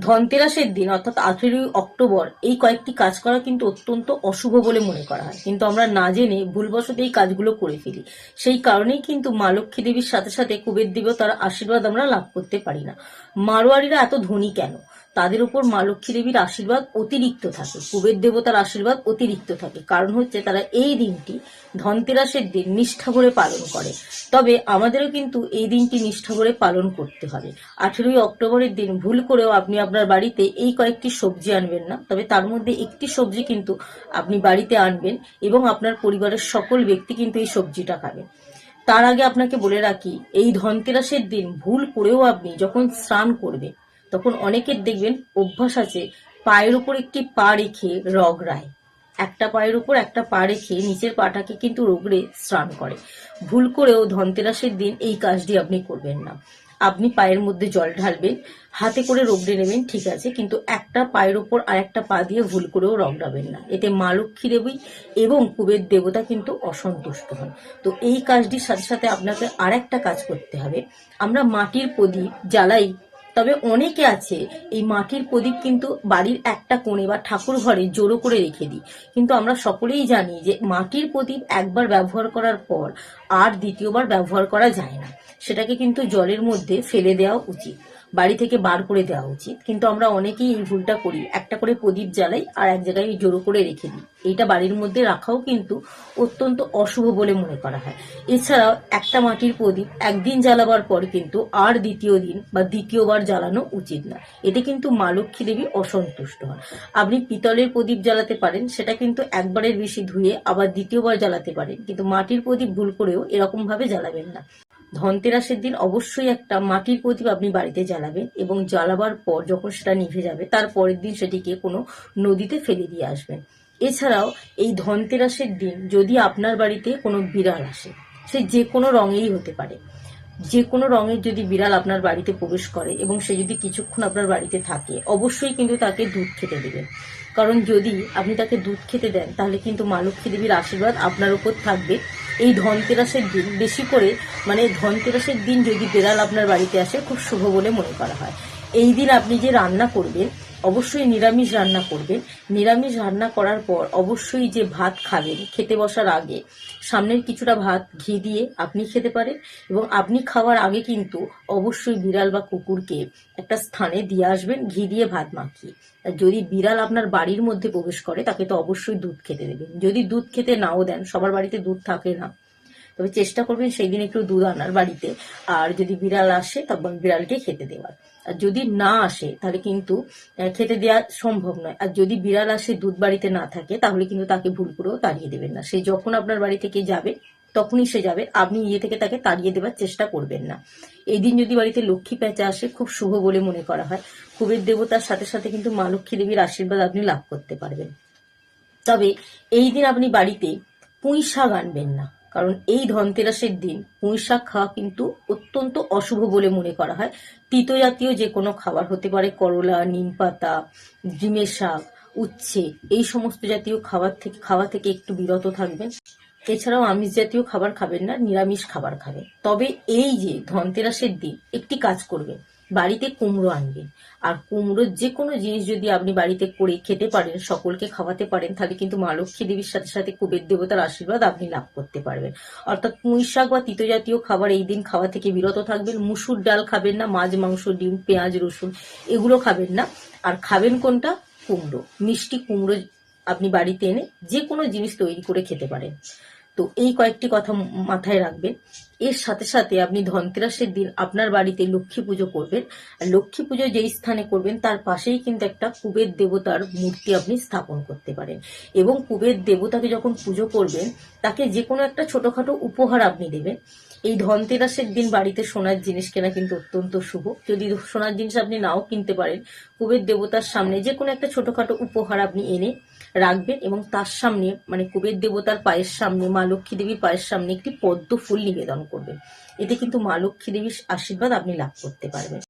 ধনতেরাসের দিন, অর্থাৎ আঠেরোই অক্টোবর, এই কয়েকটি কাজ করা কিন্তু অত্যন্ত অশুভ বলে মনে করা হয়। কিন্তু আমরা না জেনে ভুলবশত এই কাজগুলো করে ফেলি। সেই কারণেই কিন্তু মা লক্ষ্মী দেবীর সাথে সাথে কুবের দেবতার আশীর্বাদ আমরা লাভ করতে পারি না। মারোয়ারিরা এত ধনী কেন? তাদের উপর মা লক্ষ্মী দেবীর আশীর্বাদ অতিরিক্ত থাকে, কুবের দেবতার আশীর্বাদ অতিরিক্ত থাকে। কারণ হচ্ছে তারা এই দিনটি ধনতেরাসের দিন নিষ্ঠা করে পালন করে। তবে আমাদেরও কিন্তু এই দিনটি নিষ্ঠা করে পালন করতে হবে। আঠেরোই অক্টোবরের দিন ভুল করেও আপনি আপনার বাড়িতে এই কয়েকটি সবজি আনবেন না। তবে তার মধ্যে একটি সবজি কিন্তু আপনি বাড়িতে আনবেন এবং আপনার পরিবারের সকল ব্যক্তি কিন্তু এই সবজিটা খাবেন তার আগে আপনাকে বলে রাখি, এই ধনতেরাসের দিন ভুল করেও আপনি যখন স্নান করবেন তখন অনেকের দেখবেন অভ্যাস আছে, পায়ের উপর একটি পা রেখে রগড়ায় একটা পায়ের উপর একটা পা রেখে নিচের পাটাকে কিন্তু রগড়ে স্নান করে। ভুল করেও ধনতেরাসের দিন এই কাজটি আপনি করবেন না। আপনি পায়ের মধ্যে জল ঢালবেন, হাতে করে রগড়ে নেবেন, ঠিক আছে, কিন্তু একটা পায়ের উপর আর একটা পা দিয়ে ভুল করেও রগড়াবেন না। এতে মা লক্ষ্মী দেবী এবং কুবের দেবতা কিন্তু অসন্তুষ্ট হন। তো এই কাজটির সাথে সাথে আপনাকে আর একটা কাজ করতে হবে। আমরা মাটির প্রদীপ জ্বালাই তবে অনেকে আছে, এই মাটির প্রদীপ কিন্তু বাড়ির একটা কোণে বা ঠাকুর ঘরে জোড়ো করে রেখে দিই। কিন্তু আমরা সকলেই জানি যে মাটির প্রদীপ একবার ব্যবহার করার পর আর দ্বিতীয়বার ব্যবহার করা যায় না। সেটাকে কিন্তু জলের মধ্যে ফেলে দেওয়া উচিত। বাড়ি থেকে বার করে দেওয়া উচিত। কিন্তু আমরা অনেকেই এই ভুলটা করি। একটা করে প্রদীপ জ্বালাই আর এক জায়গায় জোড়ো করে রেখে দিই। এইটা বাড়ির মধ্যে রাখাও কিন্তু অত্যন্ত অশুভ বলে মনে করা হয়। এছাড়াও একটা মাটির প্রদীপ একদিন জ্বালাবার পর কিন্তু আর দ্বিতীয় দিন বা দ্বিতীয়বার জ্বালানো উচিত না। এতে কিন্তু মা লক্ষ্মী দেবী অসন্তুষ্ট হন। আপনি পিতলের প্রদীপ জ্বালাতে পারেন, সেটা কিন্তু একবারের বেশি ধুয়ে আবার দ্বিতীয়বার জ্বালাতে পারেন। কিন্তু মাটির প্রদীপ ভুল করেও এরকম ভাবে জ্বালাবেন না। ধনতেরাসের দিন অবশ্যই একটা মাটির প্রদীপ আপনি বাড়িতে জ্বালাবেন এবং জ্বালাবার পর যখন সেটা নিভে যাবে, তার পরের দিন সেটিকে কোনো নদীতে ফেলে দিয়ে আসবেন। এছাড়াও এই ধনতেরাসের দিন যদি আপনার বাড়িতে কোনো বিড়াল আসে, সে যে কোনো রঙেই হতে পারে। যে কোনো রঙের যদি বিড়াল আপনার বাড়িতে প্রবেশ করে এবং সে যদি কিছুক্ষণ আপনার বাড়িতে থাকে, অবশ্যই কিন্তু তাকে দুধ খেতে দেবেন। কারণ যদি আপনি তাকে দুধ খেতে দেন, তাহলে কিন্তু মা লক্ষ্মী দেবীর আশীর্বাদ আপনার উপর থাকবে। এই ধনতেরাসের দিন, বেশি করে মানে ধনতেরাসের দিন যদি বেড়াল আপনার বাড়িতে আসে, খুব শুভ বলে মনে করা হয়। এই দিন আপনি যে রান্না করবেন অবশ্যই নিরামিষ রান্না করবেন নিরামিষ রান্না করার পর অবশ্যই যে ভাত খাবেন, খেতে বসার আগে সামনের কিছুটা ভাত ঘি দিয়ে আপনি খেতে পারেন এবং আপনি খাওয়ার আগে কিন্তু অবশ্যই বিড়াল বা কুকুরকে একটা স্থানে দিয়ে আসবেন, ঘি দিয়ে ভাত মাখিয়ে। যদি বিড়াল আপনার বাড়ির মধ্যে প্রবেশ করে, তাকে তো অবশ্যই দুধ খেতে দেবেন। যদি দুধ খেতে নাও দেন, সবার বাড়িতে দুধ থাকে না। তবে চেষ্টা করবেন সেই দিন একটু দুধ আনার বাড়িতে। আর যদি বিড়াল আসে, তখন বিড়ালকে খেতে দেওয়ার। আর যদি না আসে, তাহলে কিন্তু খেতে দেওয়া সম্ভব নয়। আর যদি বিড়াল আসে, দুধ বাড়িতে না থাকে, তাহলে কিন্তু তাকে ভুল করেও তাড়িয়ে দেবেন না। সে যখন আপনার বাড়ি থেকে যাবে, তখনই সে যাবে। আপনি ইয়ে থেকে তাকে তাড়িয়ে দেওয়ার চেষ্টা করবেন না। এই দিন যদি বাড়িতে লক্ষ্মী প্যাঁচা আসে, খুব শুভ বলে মনে করা হয়। কুবের দেবতার সাথে সাথে কিন্তু মা লক্ষ্মী দেবীর আশীর্বাদ আপনি লাভ করতে পারবেন। তবে এই দিন আপনি বাড়িতে পুঁই শাক আনবেন না। কারণ এই ধনতেরাসের দিন পুঁই শাক খাওয়া কিন্তু অত্যন্ত অশুভ বলে মনে করা হয়। তিতো জাতীয় যে কোনো খাবার হতে পারে, করলা নিম পাতা ডিমের শাক, উচ্ছে, এই সমস্ত জাতীয় খাবার থেকে, খাওয়া থেকে একটু বিরত থাকবেন। এছাড়াও আমিষ জাতীয় খাবার খাবেন না, নিরামিষ খাবার খাবেন। তবে এই যে ধনতেরাসের দিন, একটি কাজ করবেন। বাড়িতে কুমড়ো আনবেন। আর কুমড়োর যে কোনো জিনিস যদি আপনি বাড়িতে করে খেতে পারেন, সকলকে খাওয়াতে পারেন, তাহলে কিন্তু মা লক্ষ্মী দেবীর সাথে সাথে কুবের দেবতার আশীর্বাদ আপনি লাভ করতে পারবেন। অর্থাৎ পুঁই শাক বা তিতো জাতীয় খাবার এই দিন খাওয়া থেকে বিরত থাকবেন। মুসুর ডাল খাবেন না, মাছ, মাংস, ডিম, পেঁয়াজ, রসুন, এগুলো খাবেন না। আর খাবেন কোনটা? কুমড়ো। মিষ্টি কুমড়ো আপনি বাড়িতে এনে যে কোনো জিনিস তৈরি করে খেতে পারেন। তো এই কয়েকটি কথা মাথায় রাখবেন। এর সাথে সাথে আপনি ধনতেরাসের দিন আপনার বাড়িতে লক্ষ্মী পুজো করবেন। আর লক্ষ্মী পুজো যেই স্থানে করবেন, তার পাশেই কিন্তু একটা কুবের দেবতার মূর্তি আপনি স্থাপন করতে পারেন। এবং কুবের দেবতাকে যখন পুজো করবেন, তাকে যে কোনো একটা ছোটোখাটো উপহার আপনি দেবেন। এই ধনতেরাসের দিন বাড়িতে সোনার জিনিস কেনা কিন্তু অত্যন্ত শুভ। যদি সোনার জিনিস আপনি নাও কিনতে পারেন, কুবের দেবতার সামনে যে কোনো একটা ছোটখাটো উপহার আপনি এনে রাখবেন এবং তার সামনে মানে কুবের দেবতার পায়ের সামনে, মা লক্ষ্মী দেবীর পায়ের সামনে একটি পদ্ম ফুল নিবেদন করবেন। এতে কিন্তু মা লক্ষ্মী দেবীর আশীর্বাদ আপনি লাভ করতে পারবেন।